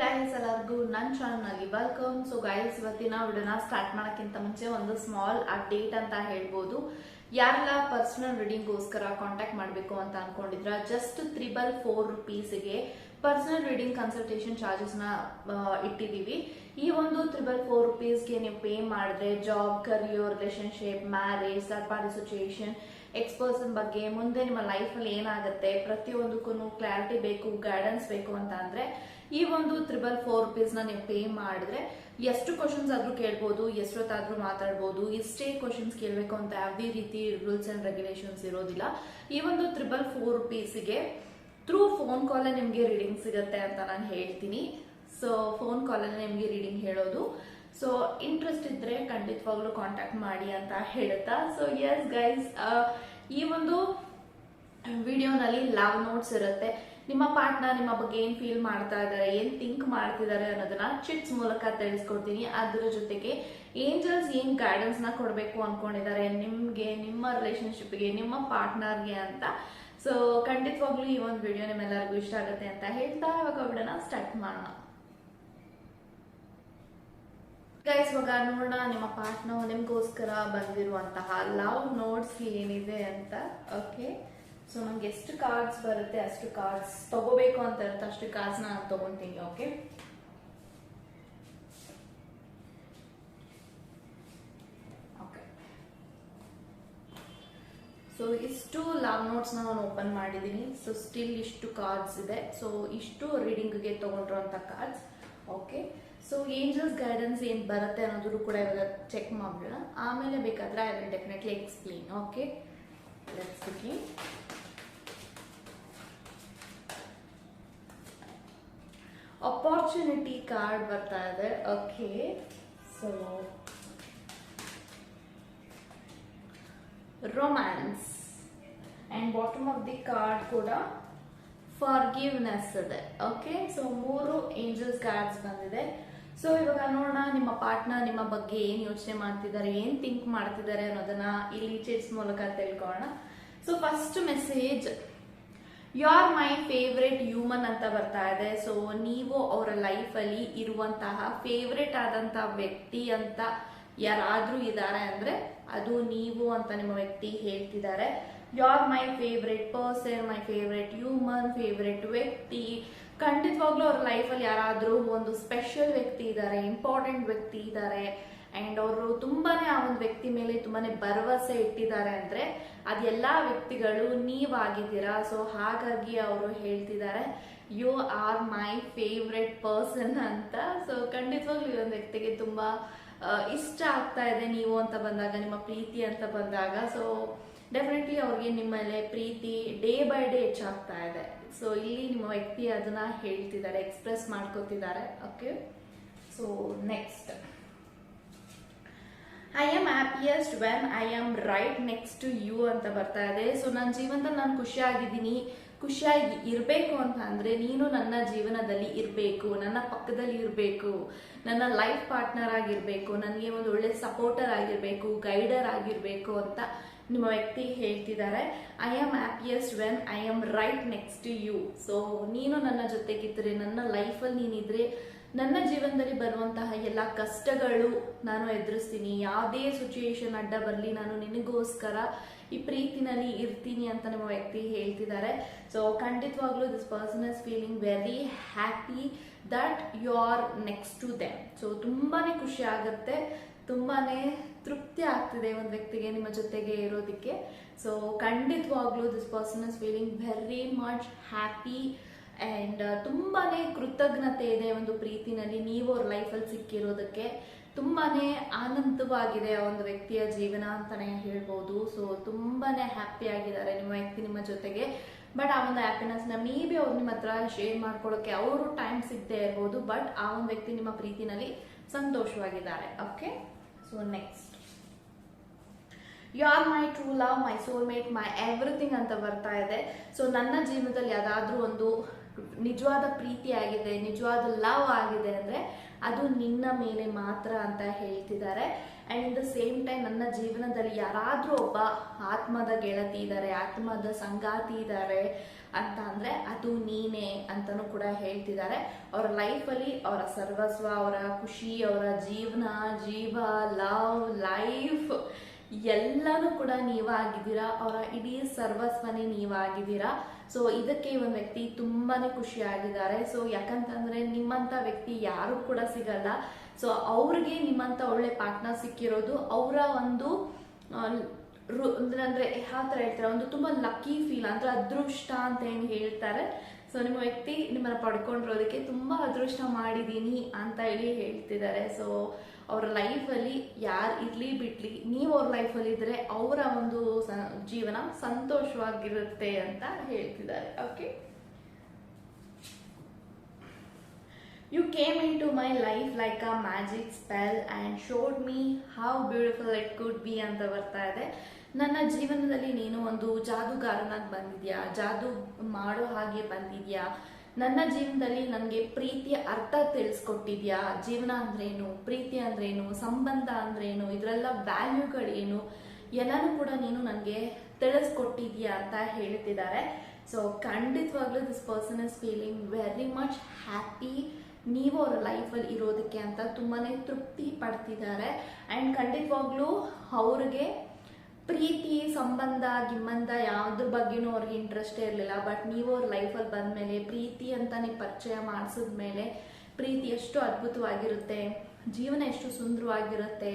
Guys ಎಲ್ಲರಿಗೂ ನನ್ನ ಚಾನಲ್ಗೆ ವೆಲ್ಕಮ್ ಸೊ ಗೈಸ್ ಇವತ್ತಿನ ವಿಡಿಯೋನ ಸ್ಟಾರ್ಟ್ ಮಾಡೋಕ್ಕಿಂತ ಮುಂಚೆ ಒಂದು ಸ್ಮಾಲ್ ಅಪ್ಡೇಟ್ ಅಂತ ಹೇಳ್ಬೋದು. ಯಾರೆಲ್ಲ ಪರ್ಸನಲ್ ರೀಡಿಂಗ್ಗೋಸ್ಕರ ಕಾಂಟ್ಯಾಕ್ಟ್ ಮಾಡಬೇಕು ಅಂತ ಅನ್ಕೊಂಡಿದ್ರ ಜಸ್ಟ್ ತ್ರಿಬಲ್ ಫೋರ್ ರುಪೀಸ್ಗೆ ಪರ್ಸನಲ್ ರೀಡಿಂಗ್ ಕನ್ಸಲ್ಟೇಷನ್ ಚಾರ್ಜಸ್ನ ಇಟ್ಟಿದ್ದೀವಿ. ಈ ಒಂದು ತ್ರಿಬಲ್ ಫೋರ್ ರುಪೀಸ್ಗೆ ನೀವು ಪೇ ಮಾಡಿದ್ರೆ ಜಾಬ್ ಕರಿಯರ್ ರಿಲೇಶನ್ಶಿಪ್ ಮ್ಯಾರೇಜ್ ಸರ್ಪಾರಿ ಸಿಚುಯೇಷನ್ ಎಕ್ಸ್ಪರ್ಸನ್ ಬಗ್ಗೆ ಮುಂದೆ ನಿಮ್ಮ ಲೈಫಲ್ಲಿ ಏನಾಗುತ್ತೆ ಪ್ರತಿಯೊಂದಕ್ಕೂ ಕ್ಲಾರಿಟಿ ಬೇಕು ಗೈಡೆನ್ಸ್ ಬೇಕು ಅಂತ ಅಂದರೆ, ಈ ಒಂದು ತ್ರಿಬಲ್ ಫೋರ್ ರುಪೀಸ್ನ ನೀವು ಪೇ ಮಾಡಿದ್ರೆ, ಎಷ್ಟು ಕ್ವಶನ್ಸ್ ಆದ್ರೂ ಕೇಳ್ಬೋದು, ಎಷ್ಟೊತ್ತಾದರೂ ಮಾತಾಡ್ಬೋದು, ಇಷ್ಟೇ ಕ್ವಶನ್ಸ್ ಕೇಳಬೇಕು ಅಂತ ಯಾವುದೇ ರೀತಿ ರೂಲ್ಸ್ ಅಂಡ್ ರೆಗ್ಯುಲೇಷನ್ಸ್ ಇರೋದಿಲ್ಲ. ಈ ಒಂದು ತ್ರಿಬಲ್ ಫೋರ್ ರುಪೀಸ್ಗೆ ಥ್ರೂ ಫೋನ್ ಕಾಲೇ ನಿಮಗೆ ರೀಡಿಂಗ್ ಸಿಗುತ್ತೆ ಅಂತ ನಾನು ಹೇಳ್ತೀನಿ. ಸೊ ಫೋನ್ ಕಾಲಲ್ಲಿ ನಿಮಗೆ ರೀಡಿಂಗ್ ಹೇಳೋದು. ಸೊ ಇಂಟ್ರೆಸ್ಟ್ ಇದ್ರೆ ಖಂಡಿತವಾಗ್ಲೂ ಕಾಂಟ್ಯಾಕ್ಟ್ ಮಾಡಿ ಅಂತ ಹೇಳುತ್ತಾ? ಸೊ ಎಸ್ ಗೈಸ್ ಈ ಒಂದು ವಿಡಿಯೋನಲ್ಲಿ ಲವ್ ನೋಟ್ಸ್ ಇರುತ್ತೆ. ನಿಮ್ಮ ಪಾರ್ಟ್ನ ನಿಮ್ಮ ಬಗ್ಗೆ ಏನ್ ಫೀಲ್ ಮಾಡ್ತಾ ಇದ್ದಾರೆ ಏನ್ ಥಿಂಕ್ ಮಾಡ್ತಿದ್ದಾರೆ ಅನ್ನೋದನ್ನ ಚಿಟ್ಸ್ ಮೂಲಕ ತಿಳಿಸ್ಕೊಡ್ತೀನಿ. ಅದ್ರ ಜೊತೆಗೆ ಏಂಜಲ್ಸ್ ಏನ್ನ ಕೊಡಬೇಕು ಅನ್ಕೊಂಡಿದ್ದಾರೆ ನಿಮ್ಗೆ, ನಿಮ್ಮ ರಿಲೇಶನ್ಶಿಪ್ಗೆ ನಿಮ್ಮ ಪಾರ್ಟ್ನರ್ಗೆ ಅಂತ. ಸೊ ಖಂಡಿತವಾಗ್ಲೂ ಈ ಒಂದು ವಿಡಿಯೋ ನಿಮ್ಮೆಲ್ಲರಿಗೂ ಇಷ್ಟ ಆಗುತ್ತೆ ಅಂತ ಹೇಳ್ತಾ ಇವಾಗ ವಿಡಿಯೋನ ಸ್ಟಾರ್ಟ್ ಮಾಡೋಣ. ಗೈಸ್ ಇವಾಗ ನೋಡೋಣ ನಿಮ್ಮ ಪಾರ್ಟ್ನರ್ ನಿಮಗೋಸ್ಕರ ಬಂದಿರುವಂತಹ ಲವ್ ನೋಟ್ಸ್ ಏನಿದೆ ಅಂತ. ಓಕೆ ಸೊ ನಮ್ಗೆ ಎಷ್ಟು ಕಾರ್ಡ್ಸ್ ಬರುತ್ತೆ, ಅಷ್ಟು ಕಾರ್ಡ್ಸ್ ತಗೋಬೇಕು ಅಂತ ಇರುತ್ತೆ, ಅಷ್ಟು ಕಾರ್ಡ್ಸ್ ನಾನು ತಗೊಂತೀನಿ ಓಕೆ ಸೊ ಇಷ್ಟು ಲವ್ ನೋಟ್ಸ್ ನಾನು ಓಪನ್ ಮಾಡಿದ್ದೀನಿ. ಸೊ ಸ್ಟಿಲ್ ಇಷ್ಟು ಕಾರ್ಡ್ಸ್ ಇದೆ. ಸೊ ಇಷ್ಟು ರೀಡಿಂಗ್ಗೆ ತಗೊಂಡಿರುವಂತ cards okay so angels guidance ಏನು ಬರುತ್ತೆ ಅನ್ನೋದ್ರು ಕೂಡ ಇವಾಗ ಚೆಕ್ ಮಾಡೋಣ ಆಮೇಲೆ ಬೇಕಾದ್ರೆ I will definitely explain okay opportunity card ಬರ್ತಾ ಇದೆ okay so romance and bottom of the card ಕೂಡ ಫಾರ್ಗಿವ್ನೆಸ್ ಇದೆ ಓಕೆ ಸೊ ಮೂರು ಏಂಜಲ್ಸ್ ಕಾರ್ಡ್ಸ್ ಬಂದಿದೆ. ಸೊ ಇವಾಗ ನೋಡೋಣ ನಿಮ್ಮ ಪಾರ್ಟ್ನರ್ ನಿಮ್ಮ ಬಗ್ಗೆ ಏನು ಯೋಚನೆ ಮಾಡ್ತಿದ್ದಾರೆ, ಏನು ಥಿಂಕ್ ಮಾಡ್ತಿದ್ದಾರೆ ಅನ್ನೋದನ್ನ ಇಲ್ಲಿ ಚಿಟ್ಸ್ ಮೂಲಕ ತಿಳ್ಕೊಳ್ಳೋಣ. So first message you are my favourite human ಅಂತ ಬರ್ತಾ ಇದೆ. ಸೊ ನೀವು ಅವರ ಲೈಫಲ್ಲಿ ಇರುವಂತಹ ಫೇವ್ರೇಟ್ ಆದಂತ ವ್ಯಕ್ತಿ ಅಂತ ಯಾರಾದ್ರೂ ಇದ್ದಾರೆ ಅಂದ್ರೆ ಅದು ನೀವು ಅಂತ ನಿಮ್ಮ ವ್ಯಕ್ತಿ ಹೇಳ್ತಿದ್ದಾರೆ. You are my favourite person my favourite human favourite ವ್ಯಕ್ತಿ. ಖಂಡಿತವಾಗ್ಲೂ ಅವ್ರ ಲೈಫಲ್ಲಿ ಯಾರಾದರೂ ಒಂದು ಸ್ಪೆಷಲ್ ವ್ಯಕ್ತಿ ಇದ್ದಾರೆ ಇಂಪಾರ್ಟೆಂಟ್ ವ್ಯಕ್ತಿ ಇದ್ದಾರೆ ಆ್ಯಂಡ್ ಅವರು ತುಂಬಾನೇ ಆ ಒಂದು ವ್ಯಕ್ತಿ ಮೇಲೆ ತುಂಬಾನೇ ಭರವಸೆ ಇಟ್ಟಿದ್ದಾರೆ ಅಂದರೆ ಅದು ಎಲ್ಲ ವ್ಯಕ್ತಿಗಳು ನೀವಾಗಿದ್ದೀರಾ? ಸೊ ಹಾಗಾಗಿ ಅವರು ಹೇಳ್ತಿದ್ದಾರೆ you are my favourite person ಅಂತ. ಸೊ ಖಂಡಿತವಾಗ್ಲೂ ಈ ಒಂದು ವ್ಯಕ್ತಿಗೆ ತುಂಬ ಇಷ್ಟ ಆಗ್ತಾ ಇದೆ ನೀವು ಅಂತ ಬಂದಾಗ, ನಿಮ್ಮ ಪ್ರೀತಿ ಅಂತ ಬಂದಾಗ. ಸೊ ಡೆಫಿನೆಟ್ಲಿ ಅವ್ರಿಗೆ ನಿಮ್ಮ ಪ್ರೀತಿ ಡೇ ಬೈ ಡೇ ಹೆಚ್ಚಾಗ್ತಾ ಇದೆ. ಸೊ ಇಲ್ಲಿ ನಿಮ್ಮ ವ್ಯಕ್ತಿ ಅದನ್ನ ಹೇಳ್ತಿದ್ದಾರೆ express ಮಾಡ್ಕೋತಿದ್ದಾರೆ. Okay so next I am happiest when I am right next to you ಅಂತ ಬರ್ತಾ ಇದೆ. ಸೊ ನನ್ನ ಜೀವನದಲ್ಲಿ ನಾನು ಖುಷಿಯಾಗಿದ್ದೀನಿ. ಖುಷಿಯಾಗಿ ಇರಬೇಕು ಅಂತ ಅಂದರೆ ನೀನು ನನ್ನ ಜೀವನದಲ್ಲಿ ಇರಬೇಕು, ನನ್ನ ಪಕ್ಕದಲ್ಲಿ ಇರಬೇಕು, ನನ್ನ ಲೈಫ್ ಪಾರ್ಟ್ನರ್ ಆಗಿರಬೇಕು, ನನಗೆ ಒಂದು ಒಳ್ಳೆ ಸಪೋರ್ಟರ್ ಆಗಿರಬೇಕು ಗೈಡರ್ ಆಗಿರಬೇಕು ಅಂತ ನಿಮ್ಮ ವ್ಯಕ್ತಿ ಹೇಳ್ತಿದ್ದಾರೆ I am happiest when I am right next to you so ನೀನು ನನ್ನ ಜೊತೆಗಿದ್ದರೆ ನನ್ನ ಲೈಫಲ್ಲಿ ನೀನಿದ್ರೆ, ನನ್ನ ಜೀವನದಲ್ಲಿ ಬರುವಂತಹ ಎಲ್ಲ ಕಷ್ಟಗಳು ನಾನು ಎದುರಿಸ್ತೀನಿ. ಯಾವುದೇ ಸಿಚುಯೇಷನ್ ಅಡ್ಡ ಬರಲಿ, ನಾನು ನಿನಗೋಸ್ಕರ ಈ ಪ್ರೀತಿನಲ್ಲಿ ಇರ್ತೀನಿ ಅಂತ ನಿಮ್ಮ ವ್ಯಕ್ತಿ ಹೇಳ್ತಿದ್ದಾರೆ. ಸೊ ಖಂಡಿತವಾಗ್ಲೂ this person is feeling very happy that you are next to them so ತುಂಬಾ ಖುಷಿ ಆಗುತ್ತೆ. ತುಂಬಾನೇ ತೃಪ್ತಿ ಆಗ್ತಿದೆ ಒಂದು ವ್ಯಕ್ತಿಗೆ ನಿಮ್ಮ ಜೊತೆಗೆ ಇರೋದಕ್ಕೆ. ಸೊ ಖಂಡಿತವಾಗ್ಲೂ this person is feeling very much happy and ತುಂಬಾ ಕೃತಜ್ಞತೆ ಇದೆ ಒಂದು ಪ್ರೀತಿನಲ್ಲಿ ನೀವು ಅವ್ರ ಲೈಫಲ್ಲಿ ಸಿಕ್ಕಿರೋದಕ್ಕೆ. ತುಂಬಾ ಆನಂದವಾಗಿದೆ ಆ ಒಂದು ವ್ಯಕ್ತಿಯ ಜೀವನ ಅಂತಲೇ ಹೇಳ್ಬೋದು. ಸೊ ತುಂಬಾ ಹ್ಯಾಪಿ ಆಗಿದ್ದಾರೆ ನಿಮ್ಮ ವ್ಯಕ್ತಿ ನಿಮ್ಮ ಜೊತೆಗೆ. ಬಟ್ ಆ ಒಂದು ಹ್ಯಾಪಿನೆಸ್ನ ಮೇ ಬಿ ಅವ್ರು ನಿಮ್ಮ ಹತ್ರ ಶೇರ್ ಮಾಡ್ಕೊಳ್ಳೋಕ್ಕೆ ಅವರು ಟೈಮ್ ಸಿಗದೆ ಇರ್ಬೋದು. ಬಟ್ ಆ ಒಂದು ವ್ಯಕ್ತಿ ನಿಮ್ಮ ಪ್ರೀತಿನಲ್ಲಿ ಸಂತೋಷವಾಗಿದ್ದಾರೆ. Okay so next you are my true love my soulmate, my everything ಅಂತ ಬರ್ತಾ ಇದೆ. ಸೊ ನನ್ನ ಜೀವನದಲ್ಲಿ ಯಾವ್ದಾದ್ರೂ ಒಂದು ನಿಜವಾದ ಪ್ರೀತಿ ಆಗಿದೆ ನಿಜವಾದ ಲವ್ ಆಗಿದೆ ಅಂದ್ರೆ ಅದು ನಿನ್ನ ಮೇಲೆ ಮಾತ್ರ ಅಂತ ಹೇಳ್ತಿದ್ದಾರೆ. ಆ್ಯಂಡ್ ದ ಸೇಮ್ ಟೈಮ್ ನನ್ನ ಜೀವನದಲ್ಲಿ ಯಾರಾದರೂ ಒಬ್ಬ ಆತ್ಮದ ಗೆಳತಿ ಇದ್ದಾರೆ, ಆತ್ಮದ ಸಂಗಾತಿ ಇದ್ದಾರೆ ಅಂತ ಅಂದರೆ ಅದು ನೀನೇ ಅಂತಲೂ ಕೂಡ ಹೇಳ್ತಿದ್ದಾರೆ. ಅವರ ಲೈಫಲ್ಲಿ ಅವರ ಸರ್ವಸ್ವ, ಅವರ ಖುಷಿ, ಅವರ ಜೀವನ, ಜೀವ ಲವ್ ಲೈಫ್ ಎಲ್ಲನೂ ಕೂಡ ನೀವಾಗಿದ್ದೀರಾ. ಅವರ ಇಡೀ ಸರ್ವಸ್ವನೇ ನೀವಾಗಿದ್ದೀರಾ. ಸೊ ಇದಕ್ಕೆ ಒಂದು ವ್ಯಕ್ತಿ ತುಂಬಾನೇ ಖುಷಿಯಾಗಿದ್ದಾರೆ. ಸೊ ಯಾಕಂತಂದ್ರೆ ನಿಮ್ಮಂತ ವ್ಯಕ್ತಿ ಯಾರು ಕೂಡ ಸಿಗಲ್ಲ. ಸೊ ಅವ್ರಿಗೆ ನಿಮ್ಮಂತ ಒಳ್ಳೆ ಪಾರ್ಟ್ನರ್ ಸಿಕ್ಕಿರೋದು ಅವರ ಒಂದು ಅಂದ್ರೆ ಯಾವ ಥರ ಹೇಳ್ತಾರೆ? ಒಂದು ತುಂಬಾ ಲಕ್ಕಿ ಫೀಲ್ ಅಂದ್ರೆ ಅದೃಷ್ಟ ಅಂತ ಏನು ಹೇಳ್ತಾರೆ? ಸೊ ನಿಮ್ಮ ವ್ಯಕ್ತಿ ನಿಮ್ಮನ್ನ ಪಡ್ಕೊಂಡಿರೋದಕ್ಕೆ ತುಂಬಾ ಅದೃಷ್ಟ ಮಾಡಿದೀನಿ ಅಂತ ಹೇಳಿ ಹೇಳ್ತಿದ್ದಾರೆ. ಸೊ ಅವರ ಲೈಫಲ್ಲಿ ಯಾರು ಇರಲಿ ಬಿಡಲಿ, ನೀವು ಅವ್ರ ಲೈಫಲ್ಲಿ ಇದ್ದರೆ ಅವರ ಒಂದು ಜೀವನ ಸಂತೋಷವಾಗಿರುತ್ತೆ ಅಂತ ಹೇಳ್ತಿದ್ದಾರೆ okay you came into my life like a magic spell and showed me how beautiful it could be ಅಂತ ಬರ್ತಾ ಇದೆ. ನನ್ನ ಜೀವನದಲ್ಲಿ ನೀನು ಒಂದು ಜಾದುಗಾರನಾಗಿ ಬಂದಿದ್ಯಾ? ಜಾದು ಮಾಡೋ ಹಾಗೆ ಬಂದಿದ್ಯಾ? ನನ್ನ ಜೀವನದಲ್ಲಿ ನನಗೆ ಪ್ರೀತಿಯ ಅರ್ಥ ತಿಳಿಸ್ಕೊಟ್ಟಿದ್ಯಾ? ಜೀವನ ಅಂದ್ರೇನು? ಪ್ರೀತಿ ಅಂದ್ರೇನು? ಸಂಬಂಧ ಅಂದ್ರೇನು? ಇದರೆಲ್ಲ ವ್ಯಾಲ್ಯೂಗಳೇನು? ಎಲ್ಲಾನು ಕೂಡ ನೀನು ನನಗೆ ತಿಳಿಸ್ಕೊಟ್ಟಿದ್ಯಾ ಅಂತ ಹೇಳ್ತಿದ್ದಾರೆ. ಸೊ ಖಂಡಿತವಾಗ್ಲೂ this person is feeling very much happy ನೀವು ಅವರ ಲೈಫಲ್ಲಿ ಇರೋದಕ್ಕೆ ಅಂತ ತುಂಬಾ ತೃಪ್ತಿ ಪಡ್ತಿದ್ದಾರೆ. ಆ್ಯಂಡ್ ಖಂಡಿತವಾಗ್ಲೂ ಅವ್ರಿಗೆ ಪ್ರೀತಿ, ಸಂಬಂಧ, ಗಿಮ್ಮಂಧ ಯಾವ್ದ್ರ ಬಗ್ಗೆನೂ ಅವ್ರಿಗೆ ಇಂಟ್ರೆಸ್ಟೇ ಇರಲಿಲ್ಲ. ಬಟ್ ನೀವು ಅವ್ರ ಲೈಫಲ್ಲಿ ಬಂದಮೇಲೆ ಪ್ರೀತಿ ಅಂತ ನೀವು ಪರಿಚಯ ಮಾಡಿಸಿದ್ಮೇಲೆ ಪ್ರೀತಿ ಎಷ್ಟು ಅದ್ಭುತವಾಗಿರುತ್ತೆ, ಜೀವನ ಎಷ್ಟು ಸುಂದರವಾಗಿರುತ್ತೆ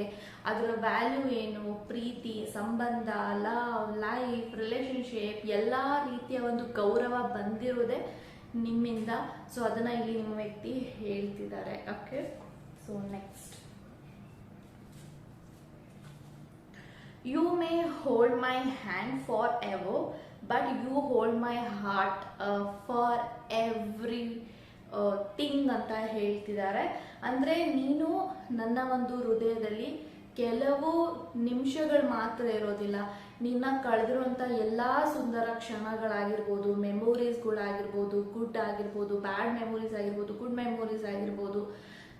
ಅದರ ವ್ಯಾಲ್ಯೂ ಏನು, ಪ್ರೀತಿ, ಸಂಬಂಧ ಲವ್ ಲೈಫ್ ರಿಲೇಶನ್ಶಿಪ್ ಎಲ್ಲ ರೀತಿಯ ಒಂದು ಗೌರವ ಬಂದಿರೋದೇ ನಿಮ್ಮಿಂದ. ಸೊ ಅದನ್ನ ಇಲ್ಲಿ ನಿಮ್ಮ ವ್ಯಕ್ತಿ ಹೇಳ್ತಿದ್ದಾರೆ. Okay so next you may hold my hand forever, but you hold my heart uh, for every thing ಅಂತ ಹೇಳ್ತಿದ್ದಾರೆ. ಅಂದರೆ ನೀನು ನನ್ನ ಒಂದು ಹೃದಯದಲ್ಲಿ ಕೆಲವು ನಿಮಿಷಗಳು ಮಾತ್ರ ಇರೋದಿಲ್ಲ. ನಿನ್ನ ಕಳೆದಿರುವಂಥ ಎಲ್ಲ ಸುಂದರ ಕ್ಷಣಗಳಾಗಿರ್ಬೋದು ಮೆಮೊರೀಸ್ಗಳಾಗಿರ್ಬೋದು ಗುಡ್ ಆಗಿರ್ಬೋದು ಬ್ಯಾಡ್ ಮೆಮೊರೀಸ್ ಆಗಿರ್ಬೋದು ಗುಡ್ ಮೆಮೊರೀಸ್ ಆಗಿರ್ಬೋದು.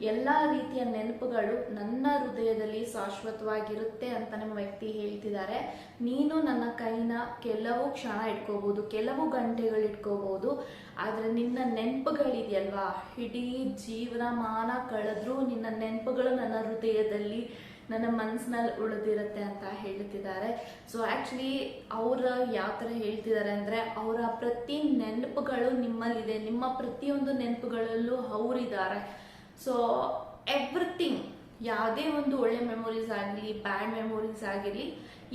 ಎಲ್ಲ ರೀತಿಯ ನೆನಪುಗಳು ನನ್ನ ಹೃದಯದಲ್ಲಿ ಶಾಶ್ವತವಾಗಿರುತ್ತೆ ಅಂತ ನಮ್ಮ ವ್ಯಕ್ತಿ ಹೇಳ್ತಿದ್ದಾರೆ. ನೀನು ನನ್ನ ಕೈನ ಕೆಲವು ಕ್ಷಣ ಇಟ್ಕೋಬಹುದು ಕೆಲವು ಗಂಟೆಗಳು ಇಟ್ಕೋಬಹುದು ಆದರೆ ನಿನ್ನ ನೆನಪುಗಳಿದೆಯಲ್ವಾ? ಇಡೀ ಜೀವನಮಾನ ಕಳೆದ್ರೂ ನಿನ್ನ ನೆನಪುಗಳು ನನ್ನ ಹೃದಯದಲ್ಲಿ, ನನ್ನ ಮನಸ್ಸಿನಲ್ಲಿ ಉಳಿದಿರುತ್ತೆ ಅಂತ ಹೇಳ್ತಿದ್ದಾರೆ. ಸೊ ಆ್ಯಕ್ಚುಲಿ ಅವರ ಯಾವ ಥರ ಹೇಳ್ತಿದ್ದಾರೆ ಅಂದರೆ, ಅವರ ಪ್ರತಿ ನೆನಪುಗಳು ನಿಮ್ಮಲ್ಲಿದೆ. ನಿಮ್ಮ ಪ್ರತಿಯೊಂದು ನೆನಪುಗಳಲ್ಲೂ ಅವರಿದ್ದಾರೆ. ಸೊ ಎವ್ರಿಥಿಂಗ್ ಯಾವುದೇ ಒಂದು ಒಳ್ಳೆ ಮೆಮೊರೀಸ್ ಆಗಲಿ ಬ್ಯಾಡ್ ಮೆಮೊರೀಸ್ ಆಗಿರಲಿ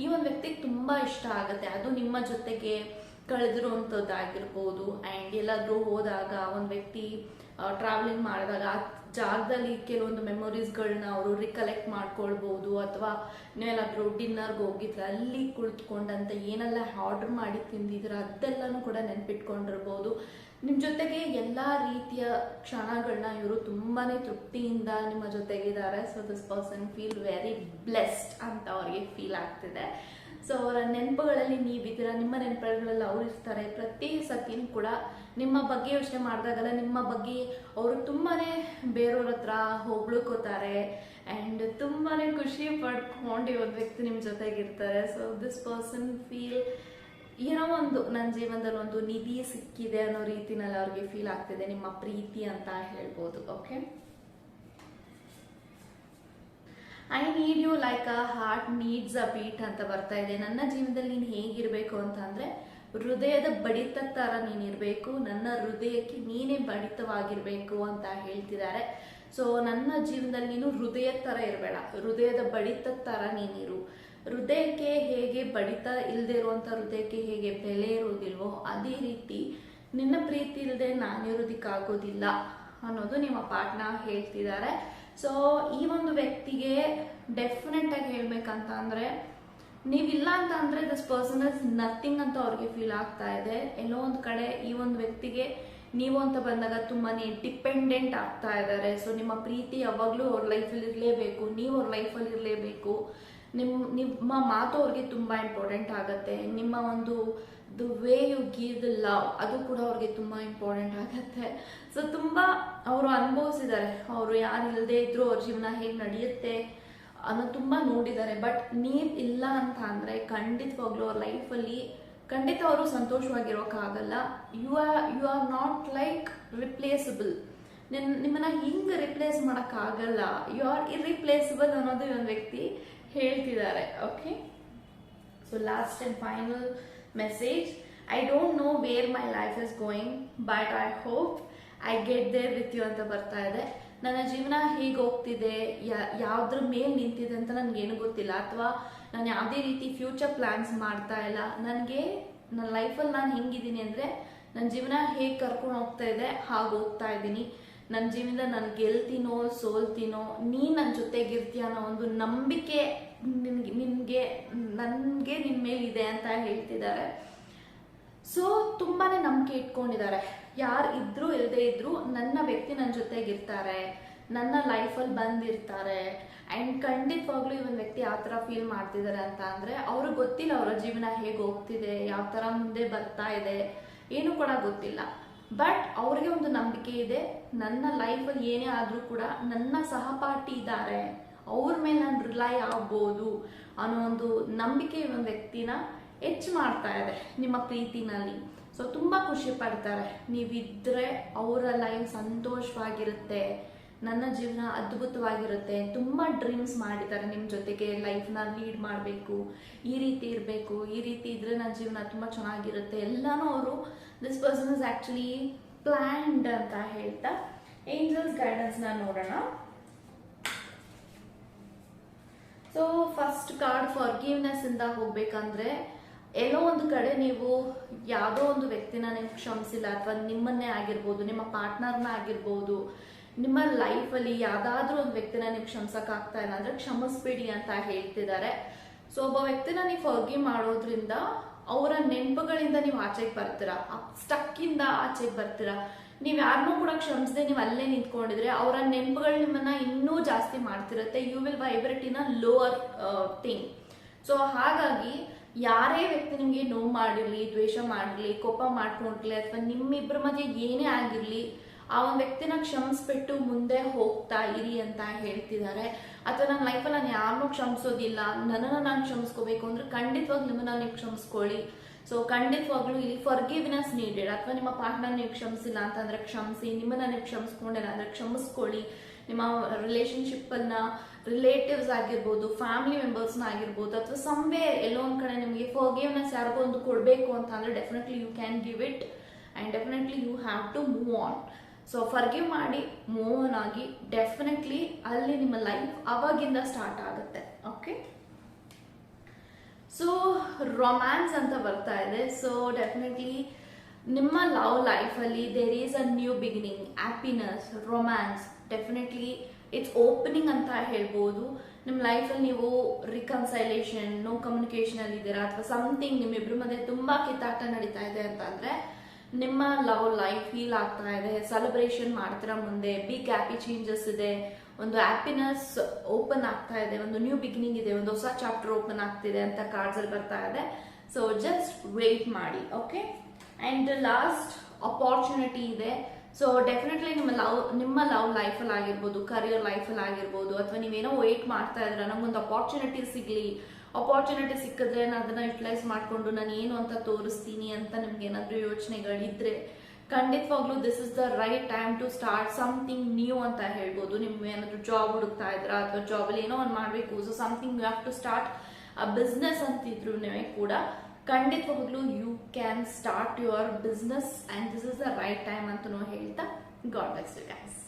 ಈ ಒಂದು ವ್ಯಕ್ತಿಗೆ ತುಂಬ ಇಷ್ಟ ಆಗುತ್ತೆ. ಅದು ನಿಮ್ಮ ಜೊತೆಗೆ ಕಳೆದಿರುವಂಥದ್ದಾಗಿರ್ಬೋದು ಆ್ಯಂಡ್ ಎಲ್ಲಾದರೂ ಹೋದಾಗ ಒಂದು ವ್ಯಕ್ತಿ ಟ್ರಾವೆಲಿಂಗ್ ಮಾಡಿದಾಗ ಜಾಗದಲ್ಲಿ ಕೆಲವೊಂದು ಮೆಮೊರೀಸ್ಗಳನ್ನ ಅವರು ರಿಕಲೆಕ್ಟ್ ಮಾಡ್ಕೊಳ್ಬೋದು ಅಥವಾ ನೀವೆಲ್ಲಾದರೂ ಡಿನ್ನರ್ಗೆ ಹೋಗಿದ್ರೆ ಅಲ್ಲಿ ಕುಳಿತುಕೊಂಡಂತ ಏನೆಲ್ಲ ಆರ್ಡರ್ ಮಾಡಿ ತಿಂದಿದ್ರೆ ಅದೆಲ್ಲನೂ ಕೂಡ ನೆನ್ಪಿಟ್ಕೊಂಡಿರ್ಬೋದು. ನಿಮ್ಮ ಜೊತೆಗೆ ಎಲ್ಲ ರೀತಿಯ ಕ್ಷಣಗಳನ್ನ ಇವರು ತುಂಬಾ ತೃಪ್ತಿಯಿಂದ ನಿಮ್ಮ ಜೊತೆಗಿದ್ದಾರೆ. So this person feel very blessed ಅಂತ ಅವರಿಗೆ ಫೀಲ್ ಆಗ್ತಿದೆ. ಸೊ ಅವರ ನೆನಪುಗಳಲ್ಲಿ ನೀವಿದ್ದೀರಾ ನಿಮ್ಮ ನೆನಪುಗಳಲ್ಲಿ ಅವ್ರು ಇರ್ತಾರೆ. ಪ್ರತಿ ಸತಿನೂ ಕೂಡ ನಿಮ್ಮ ಬಗ್ಗೆ ಯೋಚನೆ ಮಾಡಿದಾಗಲ್ಲ ನಿಮ್ಮ ಬಗ್ಗೆ ಅವರು ತುಂಬಾನೇ ಬೇರೆಯವ್ರ ಹತ್ರ ಹೊಗಳ್ಕೋತಾರೆ. ಆ್ಯಂಡ್ ತುಂಬಾನೇ ಖುಷಿ ಪಡ್ಕೊಂಡು ಒಂದು ವ್ಯಕ್ತಿ ನಿಮ್ಮ ಜೊತೆಗಿರ್ತಾರೆ. ಸೊ ದಿಸ್ ಪರ್ಸನ್ ಫೀಲ್ ಏನೋ ಒಂದು ನನ್ನ ಜೀವನದಲ್ಲಿ ಒಂದು ನಿಧಿ ಸಿಕ್ಕಿದೆ ಅನ್ನೋ ರೀತಿನಲ್ಲಿ ಅವ್ರಿಗೆ ಫೀಲ್ ಆಗ್ತಿದೆ. ನಿಮ್ಮ ಪ್ರೀತಿ ಅಂತ ಹೇಳ್ಬೋದು. Okay I need you like a heart needs a beat ಅಂತ ಬರ್ತಾ ಇದೆ. ನನ್ನ ಜೀವನದಲ್ಲಿ ನೀನು ಹೇಗಿರಬೇಕು ಅಂತ ಅಂದ್ರೆ ಹೃದಯದ ಬಡಿತ ತರ ನೀನಿರಬೇಕು ನನ್ನ ಹೃದಯಕ್ಕೆ ನೀನೇ ಬಡಿತವಾಗಿರಬೇಕು ಅಂತ ಹೇಳ್ತಿದ್ದಾರೆ. ಸೊ ನನ್ನ ಜೀವನದಲ್ಲಿ ನೀನು ಹೃದಯ ತರ ಇರಬೇಡ. ಹೃದಯದ ಬಡಿತ ತರ ನೀನಿರು ಹೃದಯಕ್ಕೆ ಹೇಗೆ ಬಡಿತ ಇಲ್ಲದೆ ಇರುವಂತ ಹೃದಯಕ್ಕೆ ಹೇಗೆ ಬೆಲೆ ಇರೋದಿಲ್ವೋ ಅದೇ ರೀತಿ ನಿನ್ನ ಪ್ರೀತಿ ಇಲ್ಲದೆ ನಾನಿರೋದಕ್ಕಾಗೋದಿಲ್ಲ ಅನ್ನೋದು ನಿಮ್ಮ ಪಾಟ್ನ ಹೇಳ್ತಿದ್ದಾರೆ. ಸೊ ಈ ಒಂದು ವ್ಯಕ್ತಿಗೆ ಡೆಫಿನೆಟ್ ಆಗಿ ಹೇಳ್ಬೇಕಂತ ಅಂದ್ರೆ ನೀವಿಲ್ಲ ಅಂತ ಅಂದ್ರೆ ದಿಸ್ ಪರ್ಸನ್ ಇಸ್ ನಥಿಂಗ್ ಅಂತ ಅವ್ರಿಗೆ ಫೀಲ್ ಆಗ್ತಾ ಇದೆ. ಎಲ್ಲೋ ಒಂದು ಕಡೆ ಈ ಒಂದು ವ್ಯಕ್ತಿಗೆ ನೀವು ಅಂತ ಬಂದಾಗ ತುಂಬಾನೇ ಡಿಪೆಂಡೆಂಟ್ ಆಗ್ತಾ ಇದ್ದಾರೆ. ಸೊ ನಿಮ್ಮ ಪ್ರೀತಿ ಯಾವಾಗಲೂ ಅವ್ರ ಲೈಫಲ್ಲಿ ಇರಲೇಬೇಕು, ನೀವು ಅವ್ರ ಲೈಫಲ್ಲಿ ಇರಲೇಬೇಕು. ನಿಮ್ಮ ನಿಮ್ಮ ಮಾತು ಅವ್ರಿಗೆ ತುಂಬ ಇಂಪಾರ್ಟೆಂಟ್ ಆಗುತ್ತೆ. ನಿಮ್ಮ ಒಂದು the way you give the love ಅದು ಕೂಡ ಅವ್ರಿಗೆ ತುಂಬ ಇಂಪಾರ್ಟೆಂಟ್ ಆಗುತ್ತೆ. ಸೊ ತುಂಬ ಅವರು ಅನುಭವಿಸಿದ್ದಾರೆ. ಅವರು ಯಾರು ಇಲ್ಲದೆ ಇದ್ರು ಅವ್ರ ಜೀವನ ಹೇಗೆ ನಡೆಯುತ್ತೆ ಅನ್ನೋ ತುಂಬ ನೋಡಿದ್ದಾರೆ. ಬಟ್ ನೀವು ಇಲ್ಲ ಅಂತ ಅಂದರೆ ಖಂಡಿತವಾಗ್ಲೂ ಅವ್ರ ಲೈಫಲ್ಲಿ ಖಂಡಿತ ಅವರು ಸಂತೋಷವಾಗಿರೋಕ್ಕಾಗಲ್ಲ you are you are not like replaceable ನಿನ್, ನಿಮ್ಮನ್ನ ಹಿಂಗೆ ರಿಪ್ಲೇಸ್ ಮಾಡೋಕ್ಕಾಗಲ್ಲ. ಯು ಆರ್ ಇರ್ರಿಪ್ಲೇಸಬಲ್ ಅನ್ನೋದು ಒಂದು ವ್ಯಕ್ತಿ ಹೇಳ್ತಿದ್ದಾರೆ. Okay so last and final message I don't know where my life is going but I hope I get there with you ಅಂತ ಬರ್ತಾ ಇದೆ. ನನ್ನ ಜೀವನ ಹೇಗೆ ಹೋಗ್ತಿದೆ. ಯಾವ್ದ್ರ ಮೇಲೆ ನಿಂತಿದೆ ಅಂತ ನನಗೇನು ಗೊತ್ತಿಲ್ಲ. ಅಥವಾ ನಾನು ಯಾವುದೇ ರೀತಿ ಫ್ಯೂಚರ್ ಪ್ಲಾನ್ಸ್ ಮಾಡ್ತಾ ಇಲ್ಲ. ನನಗೆ, ನನ್ನ ಲೈಫಲ್ಲಿ ನಾನು ಹೆಂಗಿದ್ದೀನಿ ಅಂದರೆ ನನ್ನ ಜೀವನ ಹೇಗೆ ಕರ್ಕೊಂಡು ಹೋಗ್ತಾ ಇದೆ, ಹಾಗೆ ಹೋಗ್ತಾ ಇದ್ದೀನಿ. ನನ್ನ ಜೀವನದ ನಾನು ಗೆಲ್ತೀನೋ ಸೋಲ್ತೀನೋ ನೀ ನನ್ನ ಜೊತೆಗಿರ್ತೀಯ ಅನ್ನೋ ಒಂದು ನಂಬಿಕೆ ನಿನ್ಗೆ ನಿನಗೆ ನನಗೆ ನಿನ್ನ ಮೇಲಿದೆ ಅಂತ ಹೇಳ್ತಿದ್ದಾರೆ. ಸೊ ತುಂಬಾ ನಂಬಿಕೆ ಇಟ್ಕೊಂಡಿದ್ದಾರೆ. ಯಾರು ಇದ್ರು ಇಲ್ಲದೆ ಇದ್ರು ನನ್ನ ವ್ಯಕ್ತಿ ನನ್ನ ಜೊತೆಗಿರ್ತಾರೆ. ನನ್ನ ಲೈಫಲ್ಲಿ ಬಂದಿರ್ತಾರೆ. ಆ್ಯಂಡ್ ಖಂಡಿತವಾಗ್ಲೂ ಒಂದು ವ್ಯಕ್ತಿ ಯಾವ ಥರ ಫೀಲ್ ಮಾಡ್ತಿದ್ದಾರೆ ಅಂತ ಅಂದರೆ, ಅವ್ರಿಗೆ ಗೊತ್ತಿಲ್ಲ ಅವರ ಜೀವನ ಹೇಗೆ ಹೋಗ್ತಿದೆ, ಯಾವ ಥರ ಮುಂದೆ ಬರ್ತಾ ಇದೆ. ಏನು ಕೂಡ ಗೊತ್ತಿಲ್ಲ. ಬಟ್ ಅವ್ರಿಗೆ ಒಂದು ನಂಬಿಕೆ ಇದೆ. ನನ್ನ ಲೈಫಲ್ಲಿ ಏನೇ ಆದರೂ ಕೂಡ ನನ್ನ ಸಹಪಾಠಿ ಇದ್ದಾರೆ ಅವ್ರ ಮೇಲೆ ನಾನು ರಿಲೈ ಆಗ್ಬೋದು ಅನ್ನೋ ಒಂದು ನಂಬಿಕೆ ಒಂದು ವ್ಯಕ್ತಿನ ಹೆಚ್ಚು ಮಾಡ್ತಾ ಇದೆ ನಿಮ್ಮ ಪ್ರೀತಿನಲ್ಲಿ. ಸೊ ತುಂಬ ಖುಷಿ ಪಡ್ತಾರೆ. ನೀವಿದ್ದರೆ ಅವರ ಲೈಫ್ ಸಂತೋಷವಾಗಿರುತ್ತೆ. ನನ್ನ ಜೀವನ ಅದ್ಭುತವಾಗಿರುತ್ತೆ. ತುಂಬ ಡ್ರೀಮ್ಸ್ ಮಾಡಿದ್ದಾರೆ ನಿಮ್ಮ ಜೊತೆಗೆ ಲೈಫ್ನ ಲೀಡ್ ಮಾಡಬೇಕು. ಈ ರೀತಿ ಇರಬೇಕು. ಈ ರೀತಿ ಇದ್ರೆ ನನ್ನ ಜೀವನ ತುಂಬ ಚೆನ್ನಾಗಿರುತ್ತೆ. ಎಲ್ಲನೂ ಅವರು this person is actually planned ಅಂತ ಹೇಳ್ತಾ ಏಂಜಲ್ಸ್ ಗೈಡೆನ್ಸ್ನ ನೋಡೋಣ. ಸೊ ಫಸ್ಟ್ ಕಾರ್ಡ್ ಫಾರ್ಗಿವ್ನೆಸ್ ಇಂದ ಹೋಗ್ಬೇಕಂದ್ರೆ ಎಲ್ಲೋ ಒಂದು ಕಡೆ ನೀವು ಯಾವುದೋ ಒಂದು ವ್ಯಕ್ತಿನ ನೀವು ಕ್ಷಮಿಸಿಲ್ಲ ಅಥವಾ ನಿಮ್ಮನ್ನೇ ಆಗಿರ್ಬೋದು, ನಿಮ್ಮ ಪಾರ್ಟ್ನರ್ನ ಆಗಿರ್ಬೋದು, ನಿಮ್ಮ ಲೈಫಲ್ಲಿ ಯಾವ್ದಾದ್ರೂ ಒಂದು ವ್ಯಕ್ತಿನ ನೀವು ಆಗ್ತಾ ಇಲ್ಲ ಅಂದ್ರೆ ಕ್ಷಮಿಸ್ಬೇಡಿ ಅಂತ ಹೇಳ್ತಿದ್ದಾರೆ. ಸೊ ಒಬ್ಬ ವ್ಯಕ್ತಿನ ನೀವು ಫರ್ಗಿ ಮಾಡೋದ್ರಿಂದ ಅವರ ನೆನಪುಗಳಿಂದ ನೀವು ಆಚೆಗೆ ಬರ್ತೀರಾ? ಸ್ಟಕ್ಕಿಂದ ಆಚೆಗೆ ಬರ್ತೀರಾ? ನೀವು ಯಾರನ್ನೂ ಕೂಡ ಕ್ಷಮಿಸದೆ ನೀವು ಅಲ್ಲೇ ನಿಂತ್ಕೊಂಡಿದ್ರೆ ಅವರ ನೆನಪುಗಳು ನಿಮ್ಮನ್ನ ಇನ್ನೂ ಜಾಸ್ತಿ ಮಾಡ್ತಿರುತ್ತೆ. You will vibrate in a lower thing so ಹಾಗಾಗಿ ಯಾರೇ ವ್ಯಕ್ತಿ ನಿಮಗೆ ನೋವು ಮಾಡಿರ್ಲಿ, ದ್ವೇಷ ಮಾಡಿರ್ಲಿ, ಕೋಪ ಮಾಡ್ಕೊಂಡ್ಲಿ ಅಥವಾ ನಿಮ್ಮಿಬ್ಬರ ಮಧ್ಯೆ ಏನೇ ಆಗಿರಲಿ, ಆ ಒಂದು ವ್ಯಕ್ತಿನ ಕ್ಷಮಿಸ್ಬಿಟ್ಟು ಮುಂದೆ ಹೋಗ್ತಾ ಇರಿ ಅಂತ ಹೇಳ್ತಿದ್ದಾರೆ. ಅಥವಾ ನನ್ನ ಲೈಫಲ್ಲಿ ನಾನು ಯಾರನ್ನೂ ಕ್ಷಮಿಸೋದಿಲ್ಲ. ನನ್ನನ್ನು ನಾನು ಕ್ಷಮಿಸ್ಕೋಬೇಕು ಅಂದ್ರೆ ಖಂಡಿತವಾಗಿ ನಿಮ್ಮನ್ನ ನೀವು ಕ್ಷಮಿಸ್ಕೊಳ್ಳಿ. ಸೊ ಖಂಡಿತವಾಗ್ಲೂ ಇಲ್ಲಿ ಫರ್ಗಿವ್ನೆಸ್ ನೀಡೆಡ್ ಅಥವಾ ನಿಮ್ಮ ಪಾರ್ಟ್ನರ್ ನೀವು ಕ್ಷಮಿಸಿಲ್ಲ ಅಂತಂದ್ರೆ ಕ್ಷಮಿಸಿ, ನಿಮ್ಮನ್ನ ನೀವು ಕ್ಷಮಿಸ್ಕೊಂಡಿಲ್ಲ ಅಂದ್ರೆ ಕ್ಷಮಿಸ್ಕೊಳ್ಳಿ. ನಿಮ್ಮ ರಿಲೇಶನ್ಶಿಪ್ ಅನ್ನ ರಿಲೇಟಿವ್ಸ್ ಆಗಿರ್ಬೋದು ಫ್ಯಾಮಿಲಿ ಮೆಂಬರ್ಸ್ನ ಆಗಿರ್ಬೋದು, ಅಥವಾ ಸಮ್ವೇರ್ ಎಲ್ಲೋ ಒಂದ್ ಕಡೆ ನಿಮಗೆ ಫರ್ಗಿವ್ನೆಸ್ ಯಾರಿಗೋ ಒಂದು ಕೊಡಬೇಕು ಅಂತ ಅಂದ್ರೆ definitely you can give it and definitely you have to move on so forgive ಮಾಡಿ ಮೂವ್ ಆನ್ ಆಗಿ ಡೆಫಿನೆಟ್ಲಿ ಅಲ್ಲಿ ನಿಮ್ಮ ಲೈಫ್ ಅವಾಗಿಂದ ಸ್ಟಾರ್ಟ್ ಆಗುತ್ತೆ. ಓಕೆ ಸೊ ರೊಮ್ಯಾನ್ಸ್ ಅಂತ ಬರ್ತಾ ಇದೆ. ಸೊ ಡೆಫಿನೆಟ್ಲಿ ನಿಮ್ಮ ಲವ್ ಲೈಫಲ್ಲಿ there is a new beginning happiness romance definitely it's opening ಅಂತ ಹೇಳ್ಬೋದು. ನಿಮ್ಮ ಲೈಫಲ್ಲಿ ನೀವು ರಿಕನ್ಸೈಲೇಷನ್ ನೋ ಕಮ್ಯುನಿಕೇಷನಲ್ಲಿ ಇದ್ದೀರಾ? ಅಥವಾ ಸಮಥಿಂಗ್ ನಿಮ್ಮಿಬ್ಬರ ಮಧ್ಯೆ ತುಂಬಾ ಕಿತ್ತಾಟ ನಡೀತಾ ಇದೆ ಅಂತಂದ್ರೆ ನಿಮ್ಮ ಲವ್ ಲೈಫ್ ಫೀಲ್ ಆಗ್ತಾ ಇದೆ ಸೆಲೆಬ್ರೇಷನ್ ಮಾಡ್ತೀರಾ ಮುಂದೆ ಬಿಗ್ ಹ್ಯಾಪಿ ಚೇಂಜಸ್ ಇದೆ, ಒಂದು ಹ್ಯಾಪಿನೆಸ್ ಓಪನ್ ಆಗ್ತಾ ಇದೆ, ಒಂದು ನ್ಯೂ ಬಿಗಿನಿಂಗ್ ಇದೆ, ಒಂದು ಹೊಸ ಚಾಪ್ಟರ್ ಓಪನ್ ಆಗ್ತಿದೆ ಅಂತ ಕಾರ್ಡ್ಸ್ ಅಲ್ಲಿ ಬರ್ತಾ ಇದೆ. ಸೊ ಜಸ್ಟ್ ವೇಟ್ ಮಾಡಿ ಓಕೆ ಅಂಡ್ ಲಾಸ್ಟ್ ಅಪಾರ್ಚುನಿಟಿ ಇದೆ. ಸೊ ಡೆಫಿನೆಟ್ಲಿ ನಿಮ್ಮ ಲವ್ ನಿಮ್ಮ ಲವ್ ಲೈಫಲ್ಲಿ ಆಗಿರ್ಬೋದು ಕರಿಯರ್ ಲೈಫಲ್ಲಿ ಆಗಿರ್ಬೋದು, ಅಥವಾ ನೀವೇನೋ ವೇಟ್ ಮಾಡ್ತಾ ಇದ್ರೆ, ನಮಗೊಂದು ಅಪಾರ್ಚುನಿಟಿ ಸಿಗ್ಲಿ ಅಪಾರ್ಚುನಿಟಿ ಸಿಕ್ಕಿದ್ರೆ ನಾನು ಅದನ್ನ ಯುಟಿಲೈಸ್ ಮಾಡಿಕೊಂಡು ನಾನು ಏನು ಅಂತ ತೋರಿಸ್ತೀನಿ ಅಂತ ನಿಮ್ಗೆ ಏನಾದರೂ ಯೋಚನೆಗಳಿದ್ರೆ ಖಂಡಿತವಾಗ್ಲೂ this is the right time to start something new ಅಂತ ಹೇಳ್ಬೋದು. ನಿಮ್ಗೆ ಏನಾದರೂ ಜಾಬ್ ಹುಡುಕ್ತಾ ಇದ್ರ ಅಥವಾ ಜಾಬಲ್ಲಿ ಏನೋ ಒಂದು ಮಾಡಬೇಕು. So something you have to start a business ಅಂತಿದ್ರು ಕೂಡ ಖಂಡಿತವಾಗ್ಲೂ you can start your business and this is the right time ಅಂತಲೂ ಹೇಳ್ತಾ ಗಾಡ್ ಬ್ಲೆಸ್ ಯು ಗ್ಯಾಸ್